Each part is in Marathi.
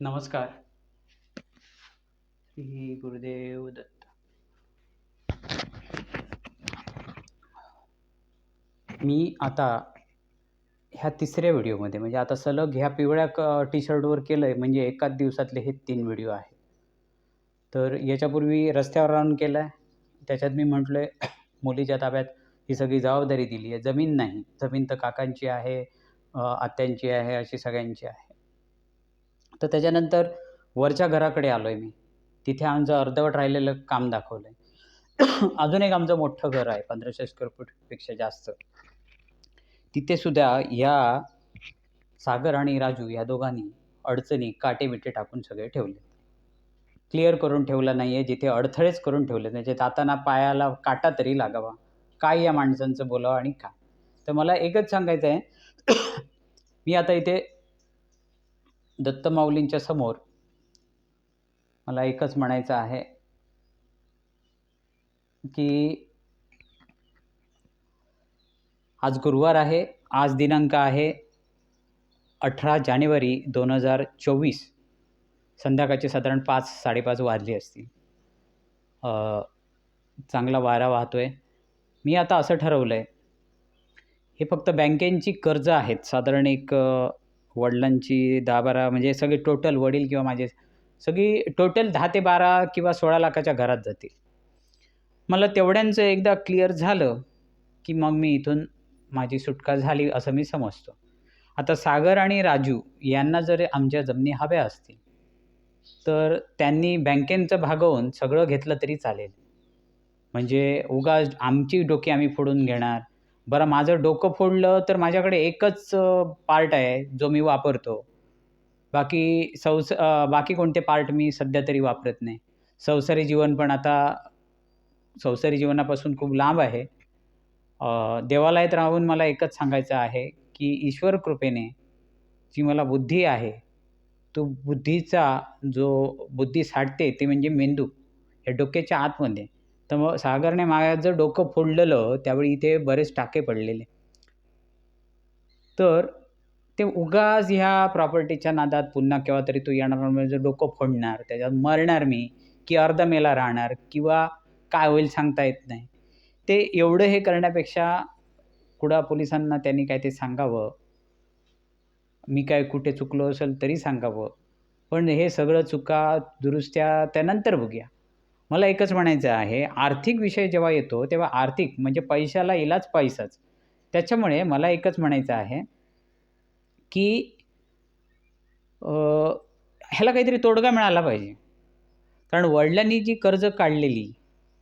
नमस्कार. श्री गुरुदेव दत्त. मी आता ह्या तिसऱ्या व्हिडिओमध्ये म्हणजे आता सलग ह्या पिवळ्या क टी शर्टवर केलं आहे म्हणजे एकाच दिवसातले हे तीन व्हिडिओ आहेत. तर याच्यापूर्वी रस्त्यावर राहून केलं आहे त्याच्यात मी म्हटलं आहे मुलीच्या ताब्यात ही सगळी जबाबदारी दिली आहे जमीन नाही. जमीन तर काकांची आहे आत्यांची आहे अशी सगळ्यांची आहे. तर त्याच्यानंतर वरच्या घराकडे आलो आहे मी. तिथे आमचं अर्धवट राहिलेलं काम दाखवलं आहे अजून एक आमचं मोठं घर आहे पंधराशे स्क्वेअर फूटपेक्षा जास्त. तिथे सुद्धा या सागर आणि राजू या दोघांनी अडचणी काटे बिटे टाकून सगळे ठेवले. क्लिअर करून ठेवलं नाही आहे जिथे अडथळेच करून ठेवले म्हणजे जाताना पायाला काटा तरी लागावा. काय या माणसांचं बोलावं आणि काय तर मला एकच सांगायचं आहे मी आता इथे दत्तमाऊलींच्या समोर मला एकच म्हणायचं आहे की आज गुरुवार आहे आज दिनांक आहे अठरा जानेवारी दोन हजार चोवीस. संध्याकाळचे साधारण पाच साडेपाच वाजले असतील. चांगला वारा वाहतो आहे मी आता असं ठरवलं आहे हे फक्त बँकेंची कर्ज आहेत. साधारण एक वडिलांची दहा बारा म्हणजे सगळे टोटल वडील किंवा माझे सगळी टोटल दहा ते बारा किंवा सोळा लाखाच्या घरात जातील. मला तेवढ्यांचं एकदा क्लिअर झालं की मग मी इथून माझी सुटका झाली असं मी समजतो. आता सागर आणि राजू यांना जर आमच्या जमिनी हव्या असतील तर त्यांनी बँकेंचं भागवून सगळं घेतलं तरी चालेल. म्हणजे उगा आमची डोकी आम्ही फोडून घेणार. बरं माझं डोकं फोडलं तर माझ्याकडे एकच पार्ट आहे जो मी वापरतो. बाकी संस बाकी कोणते पार्ट मी सध्या तरी वापरत नाही. संसारी जीवन पण आता संसारी जीवनापासून खूप लांब आहे. देवालयात राहून मला एकच सांगायचं आहे की ईश्वर कृपेने जी मला बुद्धी आहे तो बुद्धीचा जो बुद्धी साठते ते म्हणजे मेंदू या डोक्याच्या आतमध्ये. तर मग सागरने माझं डोकं फोडलेलं त्यावेळी इथे बरेच टाके पडलेले. तर ते उगाच ह्या प्रॉपर्टीच्या नादात पुन्हा केव्हा तरी तू येणार म्हणजे डोकं फोडणार त्याच्यात मरणार मी की अर्ध मेला राहणार किंवा काय होईल सांगता येत नाही. ते एवढं हे करण्यापेक्षा कुडा पोलिसांना त्यांनी काय ते सांगावं? मी काय कुठे चुकलो असेल तरी सांगावं. पण हे सगळं चुका दुरुस्त्या त्यानंतर बघूया. मला एकच म्हणायचं आहे आर्थिक विषय जेव्हा येतो तेव्हा आर्थिक म्हणजे पैशाला इलाज पैसाच. त्याच्यामुळे मला एकच म्हणायचं आहे की ह्याला काहीतरी तोडगा मिळाला पाहिजे. कारण वडिलांनी जी कर्ज काढलेली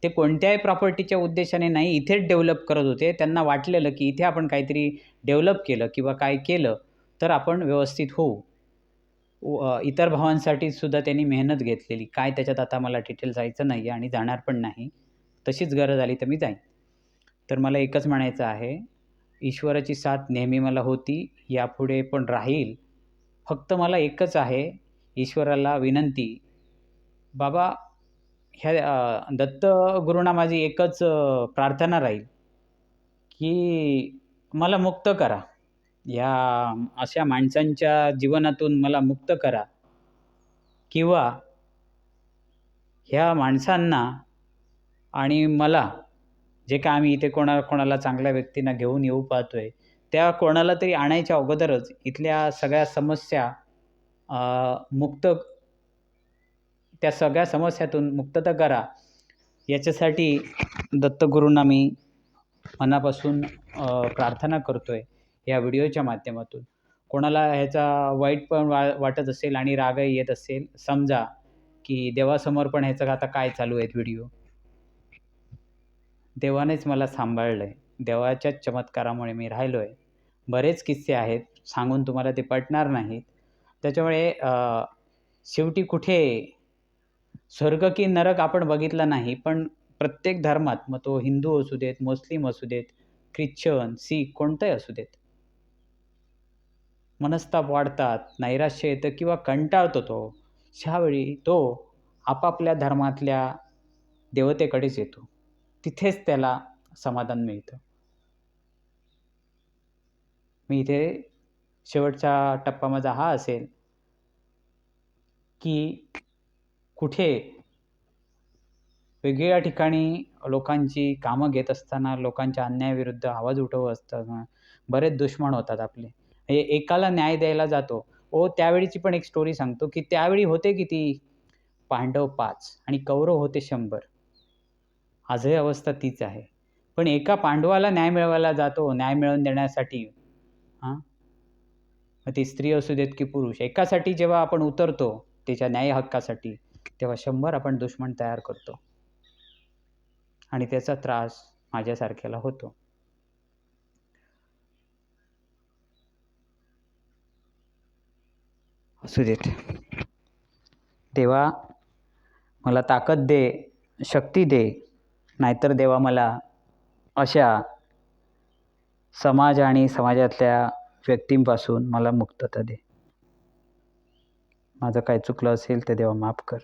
ते कोणत्याही प्रॉपर्टीच्या उद्देशाने नाही इथेच डेव्हलप करत होते. त्यांना वाटलेलं की इथे आपण काहीतरी डेव्हलप केलं किंवा काय केलं तर आपण व्यवस्थित होऊ. इतर भावांसाठी सुद्धा त्यांनी मेहनत घेतलेली. काय त्याच्यात आता मला डिटेल जायचं नाही आहे आणि जाणार पण नाही. तशीच गरज आली तर मी जाईन. तर मला एकच म्हणायचं आहे ईश्वराची साथ नेहमी मला होती यापुढे पण राहील. फक्त मला एकच आहे ईश्वराला विनंती. बाबा ह्या दत्तगुरूंना दत्त माझी एकच प्रार्थना राहील की मला मुक्त करा. या अशा माणसांच्या जीवनातून मला मुक्त करा. किंवा ह्या माणसांना आणि मला जे काय आम्ही इथे कोणा कोणाला चांगल्या व्यक्तींना घेऊन येऊ पाहतोय त्या कोणाला तरी आणायच्या अगोदरच इथल्या सगळ्या समस्या मुक्त त्या सगळ्या समस्यातून मुक्तता करा. याच्यासाठी दत्तगुरूंना मी मनापासून प्रार्थना करतो आहे या व्हिडिओच्या माध्यमातून. कोणाला ह्याचा वाईट पण वा वाटत असेल आणि रागही येत असेल समजा की देवासमोर पण ह्याचं आता काय चालू आहेत व्हिडिओ? देवानेच मला सांभाळलं आहे देवाच्याच चमत्कारामुळे मी राहिलो आहे बरेच किस्से आहेत सांगून तुम्हाला ते पटणार नाहीत. त्याच्यामुळे शेवटी कुठे स्वर्ग की नरक आपण बघितला नाही पण प्रत्येक धर्मात मग तो हिंदू असू देत मुस्लिम असू देत ख्रिश्चन सीख कोणताही असू देत मनस्ताप वाढतात नैराश्य येतं किंवा कंटाळतो तो ह्यावेळी तो आपापल्या धर्मातल्या देवतेकडेच येतो. तिथेच त्याला समाधान मिळतं. मी इथे शेवटचा टप्पा माझा हा असेल की कुठे वेगवेगळ्या ठिकाणी लोकांची कामं घेत असताना लोकांच्या अन्यायाविरुद्ध आवाज उठवत असताना बरेच दुश्मन होतात आपले. हे एकाला न्याय द्यायला जातो. ओ त्यावेळीची पण एक स्टोरी सांगतो की त्यावेळी होते किती? पांडव पाच आणि कौरव होते शंभर. आजही अवस्था तीच आहे. पण एका पांडवाला न्याय मिळवायला जातो न्याय मिळवून देण्यासाठी. हां? मग ती स्त्री असू देत की पुरुष एकासाठी जेव्हा आपण उतरतो त्याच्या न्याय हक्कासाठी तेव्हा शंभर आपण दुश्मन तयार करतो. आणि त्याचा त्रास माझ्यासारख्याला होतो. असू देत. देवा मला ताकद दे शक्ती दे नाहीतर देवा मला अशा समाज आणि समाजातल्या व्यक्तींपासून मला मुक्तता दे. माझं काय चुकलं असेल तर देवा माफ कर.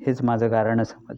हेच माझं कारण समज.